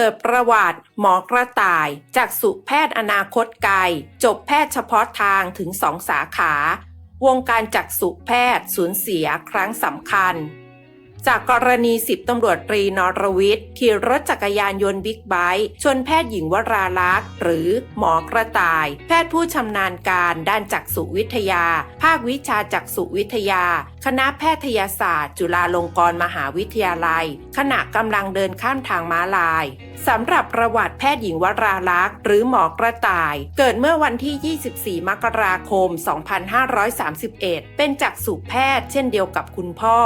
ปิดประวัติหมอกระต่าย จากสุแพทย์อนาคตไกล จบแพทย์เฉพาะทางถึงสองสาขา วงการจักษุแพทย์สูญเสียครั้งสำคัญ จากกรณีสิบตำรวจตรีนรวิทย์ขี่รถจักรยานยนต์บิ๊กไบค์ชนแพทย์หญิงวราลักษ์ หรือหมอกระต่าย แพทย์ผู้ชำนาญการด้านจักษุวิทยา ภาควิชาจักษุวิทยา คณะแพทยศาสตร์ จุฬาลงกรณ์มหาวิทยาลัย ขณะกำลังเดินข้ามทางม้าลายสำหรับประวัติแพทย์หญิงวราลักษ์หรือหมอกระต่าย เกิดเมื่อวันที่ 24 มกราคม 2531 เป็นจักษุแพทย์เช่นเดียวกับคุณพ่อ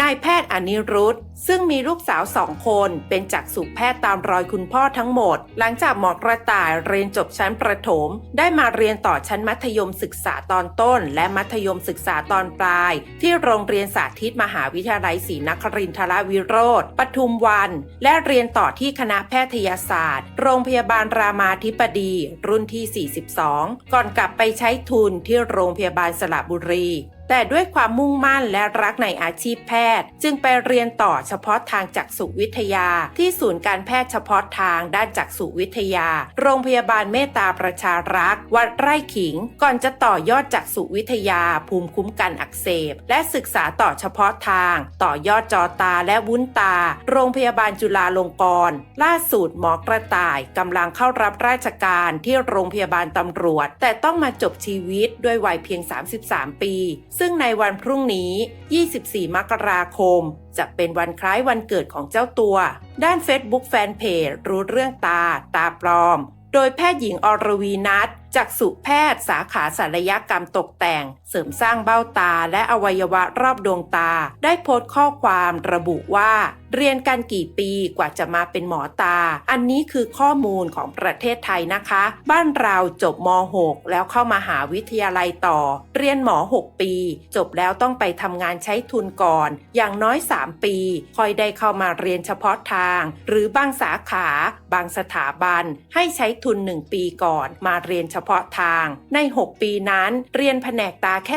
นายแพทย์อนิรุตซึ่งมีลูกสาวสองคน เป็นจักษุแพทย์ตามรอยคุณพ่อทั้งหมด หลังจากหมอกระต่ายเรียนจบชั้นประถม ได้มาเรียนต่อชั้นมัธยมศึกษาตอนต้น และมัธยมศึกษาตอนปลาย ที่โรงเรียนสาธิตมหาวิทยาลัยศรีนครินทรวิโรธปทุมวัน และเรียนต่อที่คณะแพทยศาสตร์ โรงพยาบาลรามาธิบดี รุ่นที่ 42 ก่อนกลับไปใช้ทุนที่โรงพยาบาลสระบุรี แต่ด้วยความมุ่งมั่นและรักในอาชีพแพทย์ จึงไปเรียนต่อเฉพาะทางจักษุวิทยา ที่ศูนย์การแพทย์เฉพาะทางด้านจักษุวิทยา โรงพยาบาลเมตตาประชารักษ์วัดไร่ขิง ก่อนจะต่อยอดจักษุวิทยา ภูมิคุ้มกันอักเสบ และศึกษาต่อเฉพาะทาง ต่อยอดจอตาและวุ้นตา โรงพยาบาลจุฬาลงกรณ์ล่าสุดหมอกระต่ายกำลังเข้ารับราชการที่โรงพยาบาลตำรวจ แต่ต้องมาจบชีวิตด้วยวัยเพียง 33 ปีซึ่งในวันพรุ่งนี้ 24 มกราคม จะเป็นวันคล้ายวันเกิดของเจ้าตัว ด้าน Facebook แฟนเพจรู้เรื่องตา ตาปลอม โดยแพทย์หญิงอรวีนัทจักษุแพทย์สาขาศัลยกรรมตกแต่ง เสริมสร้างเบ้าตาและอวัยวะรอบดวงตา ได้โพสต์ข้อความระบุว่า เรียนกันกี่ปีกว่าจะมาเป็นหมอตา อันนี้คือข้อมูลของประเทศไทยนะคะ บ้านเราจบม .6 แล้วเข้ามาหาวิทยาลัยต่อ เรียนหมอ 6 ปี จบแล้วต้องไปทำงานใช้ทุนก่อน อย่างน้อย 3 ปี ค่อยได้เข้ามาเรียนเฉพาะทาง หรือบางสาขา บางสถาบัน ให้ใช้ทุน 1 ปีก่อน มาเรียนเฉพาะพาะทาง ใน 6 ปีนั้น เรียนแผนกตาแค่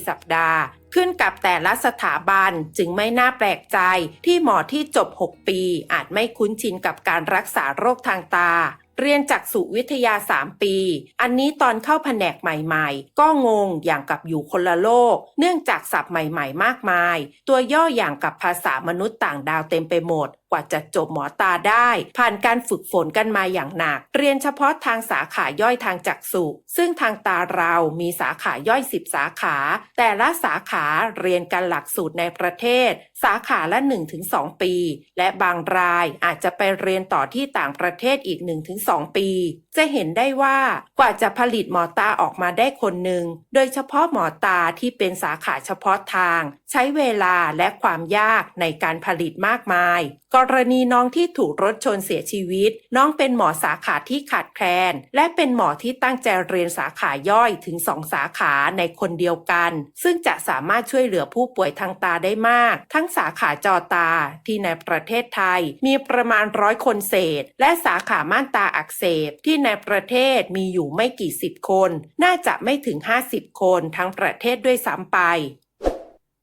2-4 สัปดาห์ขึ้นกับแต่ละสถาบันจึงไม่น่าแปลกใจที่หมอที่จบ 6 ปีอาจไม่คุ้นชินกับการรักษาโรคทางตา เรียนจากสุวิทยา 3 ปี อันนี้ตอนเข้าแผนกใหม่ๆ ก็งงอย่างกับอยู่คนละโลก เนื่องจากศัพท์ใหม่ๆ มากมาย ตัวย่ออย่างกับภาษามนุษย์ต่างดาวเต็มไปหมดกว่าจะจบหมอตาได้ ผ่านการฝึกฝนกันมาอย่างหนัก เรียนเฉพาะทางสาขาย่อยทางจักษุซึ่งทางตาเรามีสาขาย่อย 10 สาขา แต่ละสาขาเรียนกันหลักสูตรในประเทศ สาขาละ 1-2 ปี และบางรายอาจจะไปเรียนต่อที่ต่างประเทศอีก 1-2ปี จะเห็นได้ว่ากว่าจะผลิตหมอตาออกมาได้คนหนึ่ง โดยเฉพาะหมอตาที่เป็นสาขาเฉพาะทาง ใช้เวลาและความยากในการผลิตมากมาย กรณีน้องที่ถูกรถชนเสียชีวิต น้องเป็นหมอสาขาที่ขาดแคลน และเป็นหมอที่ตั้งใจเรียนสาขาย่อยถึงสองสาขาในคนเดียวกัน ซึ่งจะสามารถช่วยเหลือผู้ป่วยทางตาได้มาก ทั้งสาขาจอตาที่ในประเทศไทย มีประมาณร้อยคนเศษ และสาขาม่านตาอักเสบที่ในประเทศมีอยู่ไม่กี่สิบคน น่าจะไม่ถึง 50 คนทั้งประเทศด้วยซ้ำไป